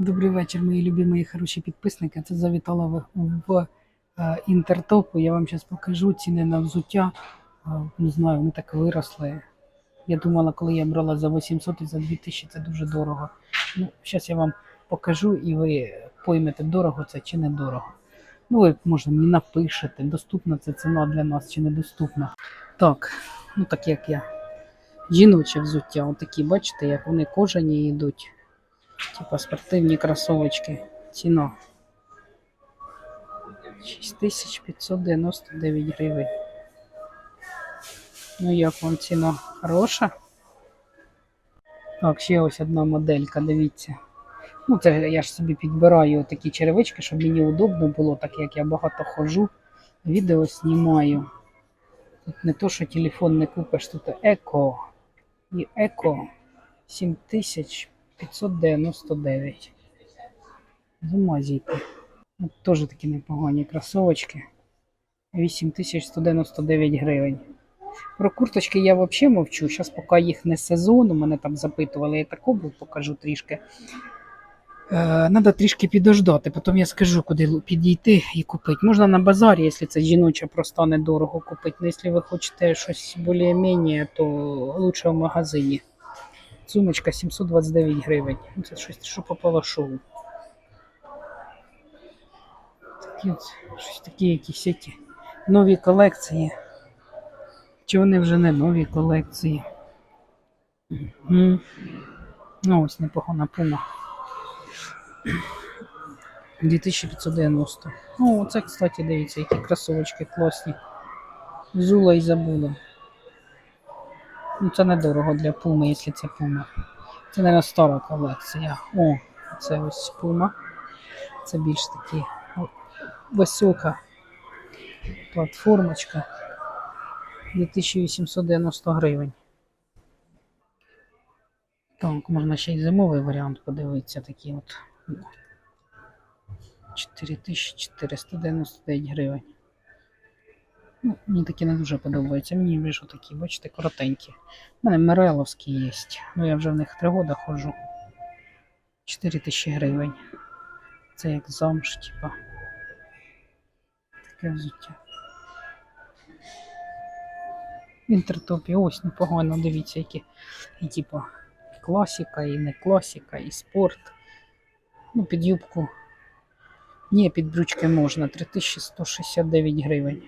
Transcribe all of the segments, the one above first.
Добрий вечір, мої любі, мої хороші підписники. Це завітала в, в е, інтертопу. Я вам зараз покажу ціни на взуття. Е, не знаю, вони так виросли. Я думала, коли я брала за 800 і за 2000, це дуже дорого. Ну, зараз я вам покажу і ви поймете, дорого це чи не дорого. Ну, ви може мені напишете, доступна ця ціна для нас чи недоступна. Так, ну так як я. Жіноче взуття, отакі, бачите, як вони кожані йдуть. Типа спортивні кросовочки. Ціна 6599 гривень. Ну як вам ціна хороша? Так, ще ось одна моделька, дивіться. Ну, це я ж собі підбираю такі черевички, щоб мені удобно було, так як я багато ходжу, відео знімаю. Тут не то, що телефон не купиш, тут еко. І еко 7000. 599. З ума зійти. От Теж такі непогані кросовочки. 8199 гривень. Про курточки я взагалі мовчу. Зараз, поки їх не сезон, у мене там запитували, я таку покажу трішки. Треба трішки підождати, потім я скажу, куди підійти і купити. Можна на базарі, якщо це жіноче, просто недорого купити. Ну, якщо ви хочете щось більш-менш, то лучше в магазині. Сумочка 729 гривень. Ну, Це щось, що попало шоу. Такі щось такі якісь які нові колекції. Чи вони вже не нові колекції? Мгм. Ну, ось непогана пума. 2590. Ну, оце, кстати, дивіться, які кросовочки класні. Зула і забула. Ну, це недорого для пуми, якщо це пума. Це, мабуть, стара колекція. О, це ось пума. Це більш такі висока платформочка. 2890 гривень. Так, можна ще й зимовий варіант подивитися, такі от. 4499 гривень. Ну, мені такі не дуже подобаються. Мені більше такі, бачите, коротенькі. У мене Мереловські є. Ну я вже в них три роки ходжу. 4 тисячі гривень. Це як замш, типа. Таке взуття. В інтертопі ось непогано, дивіться, які. І типа класика, і не класика, і спорт. Ну, під юбку. Ні, під брючки можна. 3169 гривень.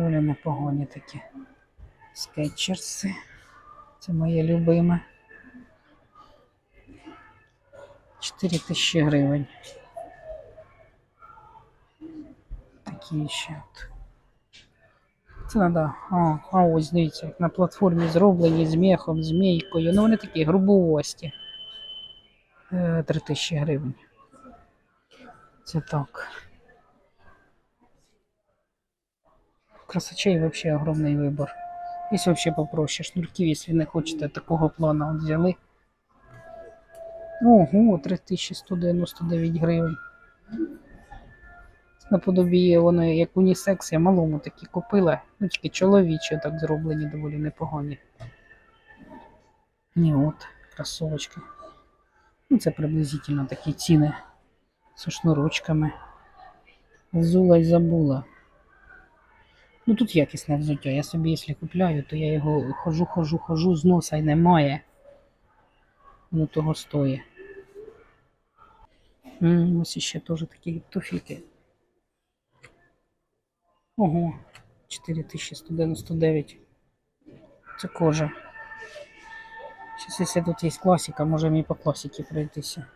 Доволі непогані такі. Скетчерси. Це моє любиме. 4 тисячі гривень. Такі ще от. Це треба. А, а ось дивіться, як на платформі зроблені з мехом, з мійкою. Ну вони такі грубовості. Е, 3 тисячі гривень. Це так. Красочей вообще огромный выбор. Есть вообще попроще. Шнурки, если не хочете такого плана, от взяли. Ого, 3199 гривень. Наподобі воно як унісекс, я малому такі купила. Ну, тільки чоловічі так зроблені, доволі непогані. Ні, от, кросовочки. Ну, це приблизительно такі ціни. Зі шнурочками. Зула й забула. Ну тут якісне взуття. Я собі, якщо купляю, то я його хожу, хожу, хожу, з носа й немає. Воно того стоїть. Ось ще теж такі туфіки. Ого, 4199. Це кожа. Зараз, якщо тут є класика, можемо і по класіки пройтися.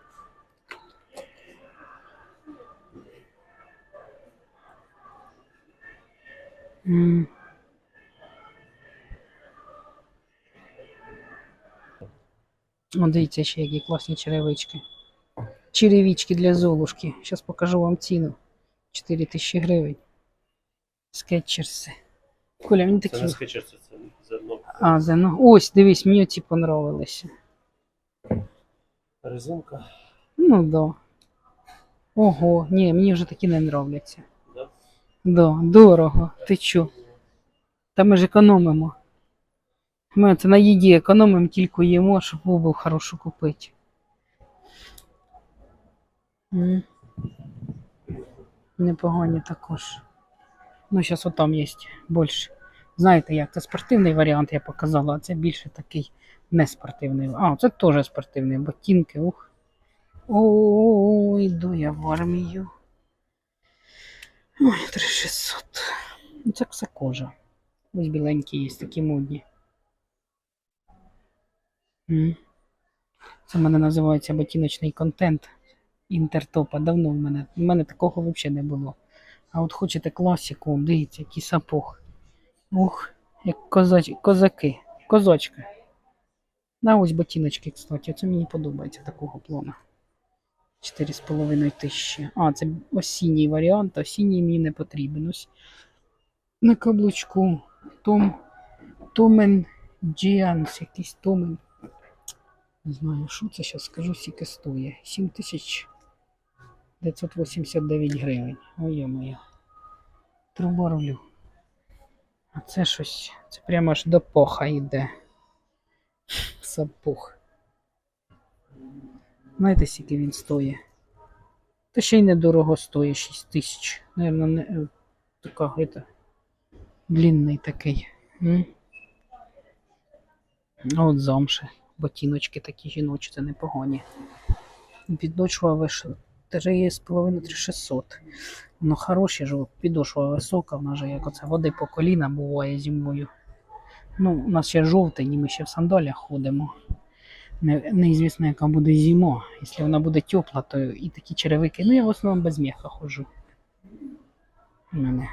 О, дивіться, ще які класні черевички. Черевички для Золушки. Зараз покажу вам ціну. 4 тисячі гривень. Скетчерси. Коля, мені Це такі. не скачаться, це зерно. А, зено. Ось, дивись, мені ці понравилися. Резинка. Ну да. Ого, ні, мені вже такі не нравляться. Да? Дорого. Ти чо? Та ми ж економимо. Ми це на їді економимо, тільки їмо, щоб обув хорошу купити. Непогані також. Ну, зараз отам є більше. Знаєте як, це спортивний варіант, я показала, а це більше такий неспортивний. А, це теж спортивний, ботинки, ух. О, йду я в армію. Ой, 3600. Ну, це все кожа. Ось біленькі є, такі модні. Це в мене називається ботиночний контент інтертопа. Давно в мене. В мене такого взагалі не було. А от хочете класику, дивіться, який сапог. Ух, як козач... козаки, козочки. На ось ботиночки, кстати. Це мені подобається такого плану. 4,5 тисячі. А, це осінній варіант, осінній мені не потрібен. Ось на каблучку. Том, Томен Джіанс, якийсь Томен. Не знаю, що це зараз скажу, скільки стоїть. 7989 гривень. Ой, моя. Труба рулю. А це щось. Це прямо аж до поха йде. Сапог. Знаєте, скільки він стоїть? Та ще й недорого стоїть 6 тисяч. Наверно, не е, така это, длинний такий. М? А от замши. Ботиночки такі жіночі, це непогані. Підошва вийшла 3,5-3600. Воно хороше, ж підошва висока, вона же як оце води по коліна буває зимою. Ну, у нас ще жовтень, і ми ще в сандалях ходимо. Не, неізвісно, яка буде зима. Якщо вона буде тепла, то і такі черевики. Ну, я в основному без м'яха ходжу. У мене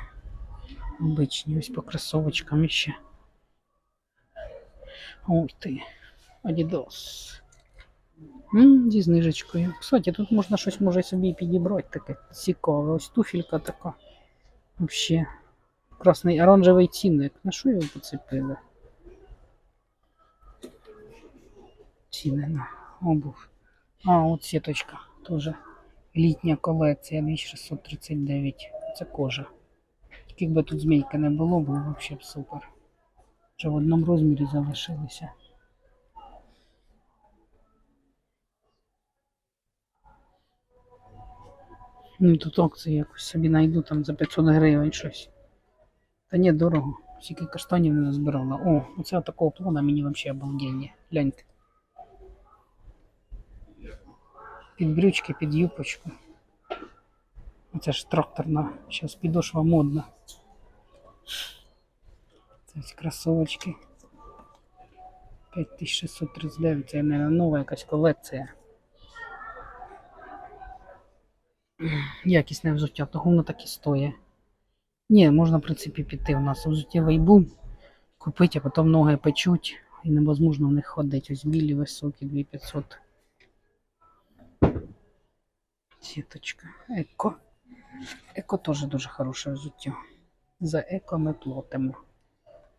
обичні, ось по кросовочкам ще. Ой ти. Adidas. М, Зі знижечкою. Кстати, тут можна щось може собі підібрати таке цікаве. Ось туфелька така. Вообще. Красний оранжевий цінник. На що його поцепили? Ціни на обув. А, от сіточка. Теж літня колекція 2639. Це кожа. Якби тут змійки не було, було взагалі б супер. Вже в одному розмірі залишилися. Ну, тут акції якось собі знайду там за 500 гривень щось. Та ні, дорого. Скільки каштанів не назбирала. О, оце такого плана мені взагалі обалденні. Гляньте. Під брючки, під юпочку. Оце ж тракторна. Зараз підошва модна. Це ось кросовочки. 5639. Це, мабуть, нова якась колекція. Якісне взуття, того воно так і стоїть. Ні, можна, в принципі, піти. У нас взуттєвий бум. Купити, а потім ноги печуть. І невозможно в них ходити. Ось білі високі, 2500. Сіточка. Еко. Еко теж дуже хороше взуття. За еко ми платимо.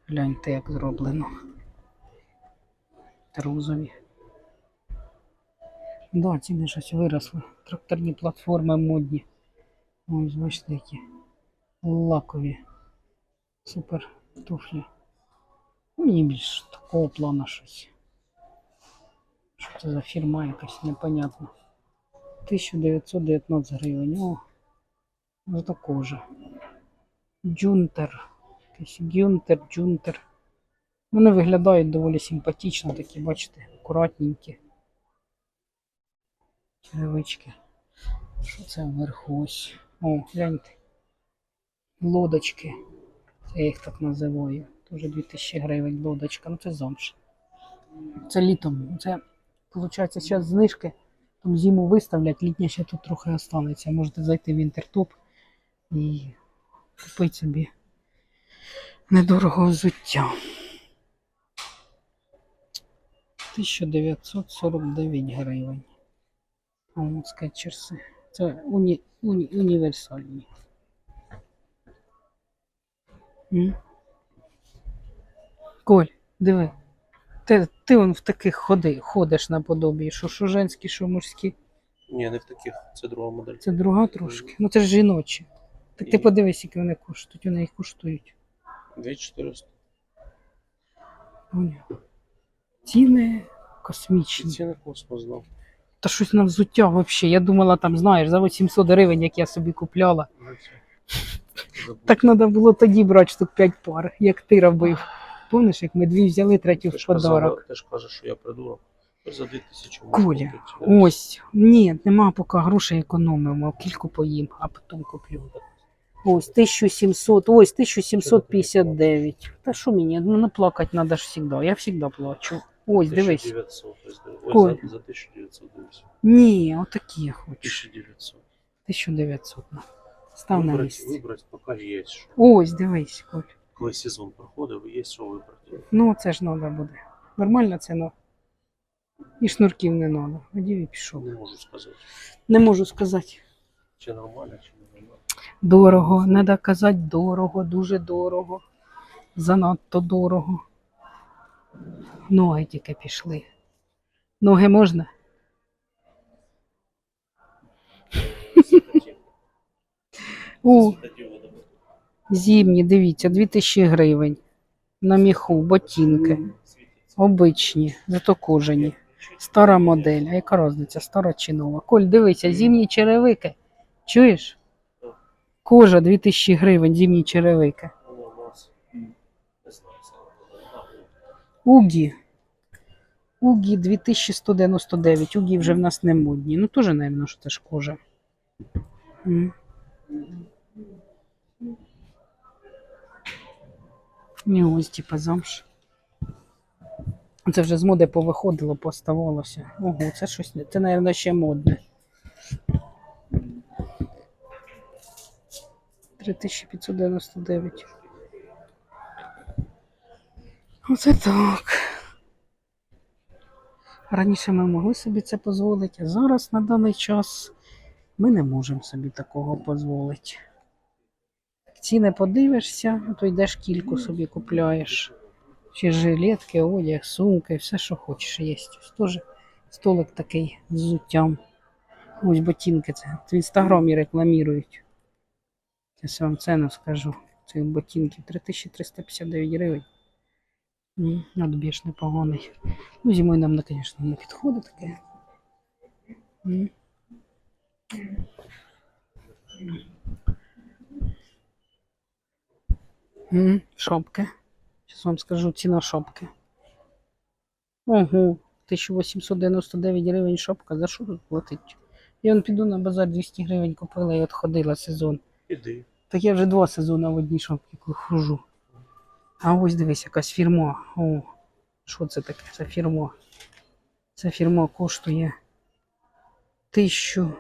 Гляньте, як зроблено. Трузові. Да, ціни щось виросли. Тракторні платформи модні. Ось бачите, які лакові. Супер туфлі. Мені більш такого плану щось. Що це за фірма якась непонятна. 1919 гривень. О, за такого же. Джунтер. Гюнтер, Джунтер. Вони виглядають доволі симпатично, такі, бачите, акуратненькі. Черевички. Що це вверху ось? О, гляньте. Лодочки. Це я їх так називаю. Тоже 2000 гривень лодочка. Ну це замш. Це літом. Це, виходить, зараз знижки. Там зиму виставлять, літня ще тут трохи останеться. Можете зайти в інтертоп і купити собі недорого взуття. 1949 гривень. Скетчерси. Це уні, уні, універсальні. Коль, диви. Ти, ти он в таких ходи, ходиш наподобі, що, що женські, що мужські. Ні, не в таких, це друга модель. Це друга трошки. Ну це ж жіночі. Так ти І- подивись, які вони коштують. Вони їх коштують. 2400. Поняв. Ціни космічні. Ціни космос знав. Та щось на взуття взагалі. Я думала, там, знаєш, за 800 гривень, як я собі купляла. Забув. Так треба було тоді брати штук 5 пар, як ти робив. Помниш, як ми дві взяли третю Ти в ж казала- подарок. Ти ж кажеш, що я придурок. За 2000 Коля, ось. Ні, нема поки грошей економимо, кільку поїм, а потім куплю. Ось 1700, ось 1759. Та що мені? Ну, плакати треба ж завжди. Я завжди плачу. Ось, дивись. 1900. Ось, ось Коль. за, за 1900 дивись. Ні, отакі я хочу. 1900. 1900. на. Став на місце. вибрать, поки є. Ось, дивись, Коль. Коли сезон проходив, є що вибрати. Ну, це ж треба буде. Нормальна ціна. І шнурків не треба. Одів і пішов. Не можу сказати. Не можу сказати. Чи нормально, чи не нормально. Дорого. Треба казати дорого, дуже дорого. Занадто дорого. Ноги тільки пішли. Ноги можна? О, зимні, дивіться, 2000 гривень. На міху, ботинки. Обичні, зато кожані. Стара модель. А яка різниця, стара чи нова? Коль, дивися, зимні черевики. Чуєш? Кожа 2000 гривень, зимні черевики. Угі. Угі 2199. Угі вже в нас не модні. Ну, теж, напевно, що це ж кожа. І ось, типа, замш. Це вже з моди повиходило, поставалося. Ого, це щось не. Це, мабуть, ще модне. 3599. Оце так. Раніше ми могли собі це дозволити, а зараз на даний час ми не можемо собі такого дозволити. Ціни подивишся, а то йдеш кільку собі купляєш. Чи жилетки, одяг, сумки, все, що хочеш, є. Ось теж столик такий з взуттям. Ось ботинки це. В інстаграмі рекламують. Зараз я вам ціну скажу. Цих ботинків 3359 гривень. М, Отбіж непоганий. Ну, зимою нам, ну, звісно, не підходить таке. М. М, Шопки. Зараз вам скажу ціна шопки. Ого, 1899 гривень шопка. За що тут платить? Я вон піду на базар 200 гривень купила і от ходила сезон. Іди. Так я вже два сезони в одній шопці хожу. А ось дивись, якась фірма. О, що це таке? Це фірма. Ця фірма коштує тисячу.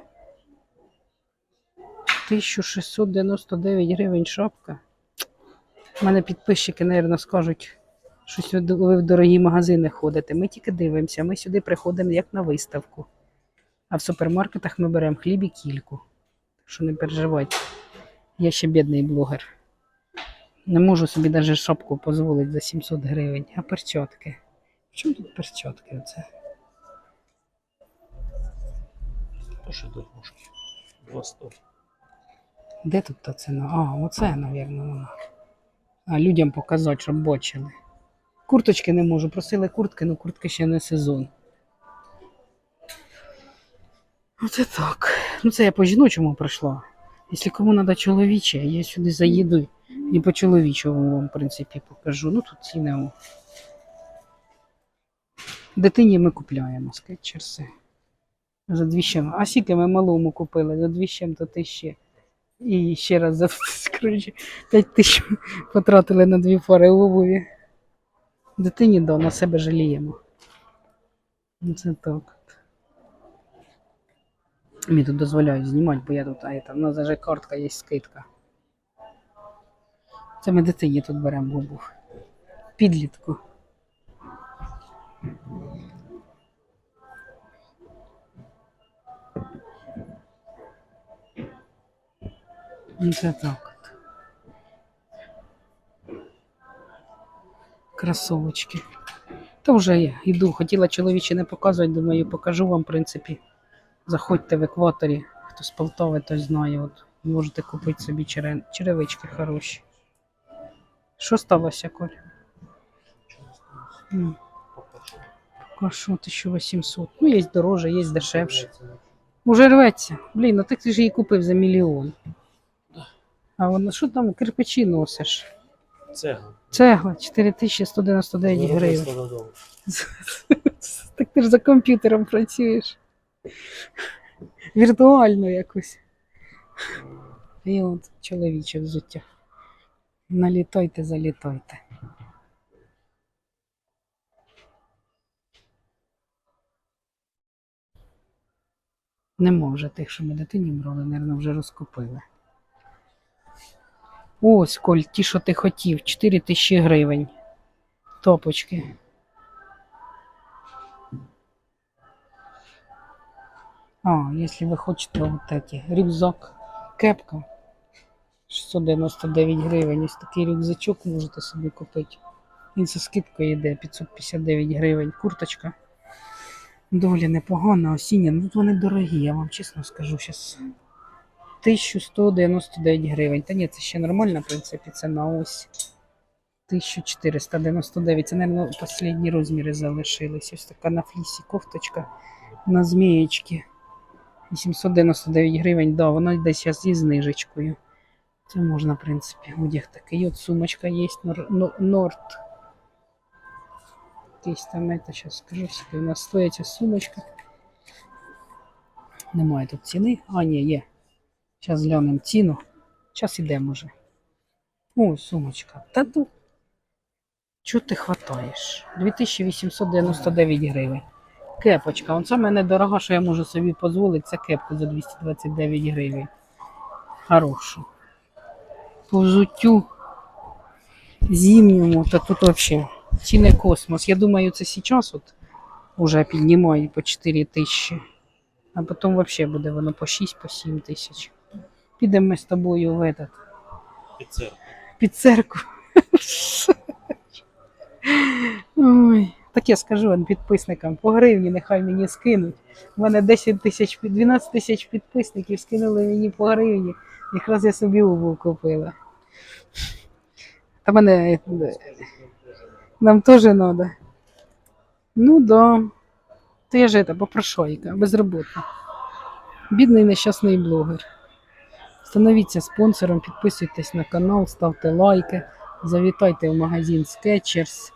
1699 гривень шапка. У мене підписчики, мабуть, скажуть, щось ви ви в дорогі магазини ходите. Ми тільки дивимося, ми сюди приходимо як на виставку. А в супермаркетах ми беремо хліб і кільку. Так що не переживайте. Я ще бідний блогер. Не можу собі навіть шапку дозволити за 700 гривень. А перчатки? В чому тут перчатки? Оце? Пошли до ножки. 200. Де тут та ціна? А, оце, мабуть, вона. Людям показати, щоб бачили. Курточки не можу. Просили куртки, але куртки ще не сезон. Оце так. Ну це я по жіночому прийшла. Якщо кому треба чоловіче, я сюди заїду і по чоловічому вам, в принципі, покажу. Ну тут ціни. Дитині ми купляємо скетчерси. За дві чим. А скільки ми малому купили? За дві чим то тисячі. І ще раз за коротше, 5 тисяч потратили на дві пари обуві. Дитині да, на себе жаліємо. Ну, Це так. Мені тут дозволяють знімати, бо я тут, а это, у нас даже картка є скидка. Це ми дитині тут беремо обув. Підлітку. Ну, так. Красовочки. Та вже я йду. Хотіла чоловічі не показувати, думаю, покажу вам, в принципі. Заходьте в екваторі. Хто з Полтави, той знає. От, можете купити собі чере... черевички хороші. Що сталося, Коль? А що 1800? Ну, є дороже, є дешевше. Уже рветься. Блін, ну так ти ж її купив за мільйон. А вона що там кирпичі носиш? Цегла. Цегла 4199 гривень. Так ти ж за комп'ютером працюєш. Віртуально якось. І от чоловіче взуття. Налітайте, залітайте. Нема вже тих, що ми дитині брали, мабуть, вже розкупили. Ось, Коль, ті, що ти хотів, 4 тисячі гривень. Топочки. А, если вы хочете вот эти. Рюкзак, кепка. 699 гривень. Ось такий рюкзачок можете собі купити. Він зі скидкою йде 559 гривень. Курточка. Доволі непогана, осіння. Ну вони дорогі, я вам чесно скажу. Зараз 1199 гривень. Та ні, це ще нормальна, в принципі, ціна ось. 1499. Це, мабуть, останні розміри залишились. Ось така на флісі кофточка на змієчки. 899 гривень, да, воно десь зараз зі знижечкою. Це можна, в принципі, одяг такий. От сумочка є, Нор- Норд. Якийсь там, это, зараз скажу, скільки у нас стоїть ця сумочка. Немає тут ціни. А, ні, є. Зараз глянемо ціну. Зараз іде, може. О, сумочка. Та ну. Чого ти хватаєш? 2899 гривень. Кепочка. Оце в мене дорога, що я можу собі дозволити. Це кепка за 229 гривень. Хорошу. По взуттю зимньому, та тут взагалі ціни космос. Я думаю, це зараз от уже піднімають по 4 тисячі. А потім взагалі буде воно по 6 по 7 тисяч. Підемо ми з тобою в этот, Під церкву. під церкву. Ой. Так я скажу підписникам, по гривні нехай мені скинуть. У мене 10 тисяч, 12 тисяч підписників скинули мені по гривні. Якраз я собі обув купила. Та мене е, нам теж треба. Ну да. То я ж это, попрошайка, безроботна. Бідний нещасний блогер. Становіться спонсором, підписуйтесь на канал, ставте лайки, завітайте в магазин Skechers,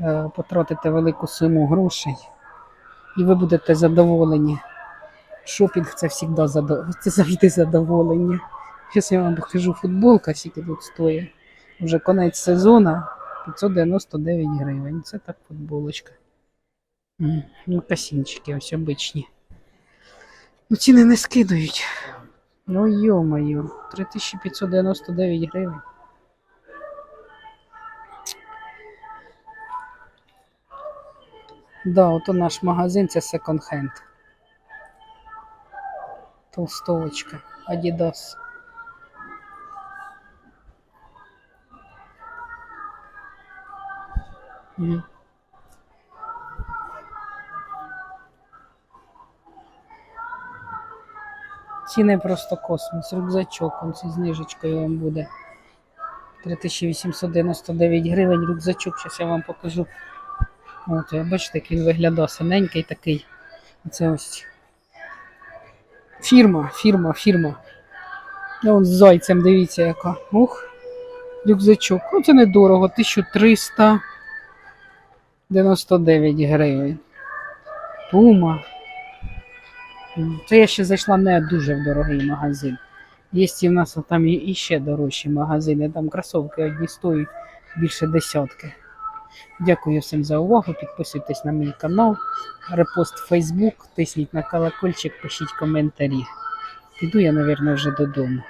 е, потратите велику суму грошей, і ви будете задоволені. Шопінг це завжди, задов... це завжди задоволення. Зараз я вам покажу футболка, скільки тут стоїть. Вже конець сезону 599 гривень. Це так футболочка. Ну, косінчики ось обичні. Ну, ціни не скидають. Ну, йо-моє, 3599 гривень. Да, ото наш магазин це секонд-хенд. Толстовочка, Adidas. Мгм. Ціни просто космос. Рюкзачок, он зі знижечкою вам буде. 3899 гривень рюкзачок, зараз я вам покажу. От, бачите, як він виглядає синенький такий. Це ось фірма, фірма, фірма. Ну, он з зайцем, дивіться, яка. Ух, рюкзачок. Ну, це недорого, 1399 гривень. Пума. Це я ще зайшла не дуже в дорогий магазин. Є і в нас там і- і ще дорожчі магазини. Там кросовки одні стоять більше десятки. Дякую всім за увагу. Підписуйтесь на мій канал, репост Facebook, тисніть на колокольчик, пишіть коментарі. Піду я, мабуть, вже додому.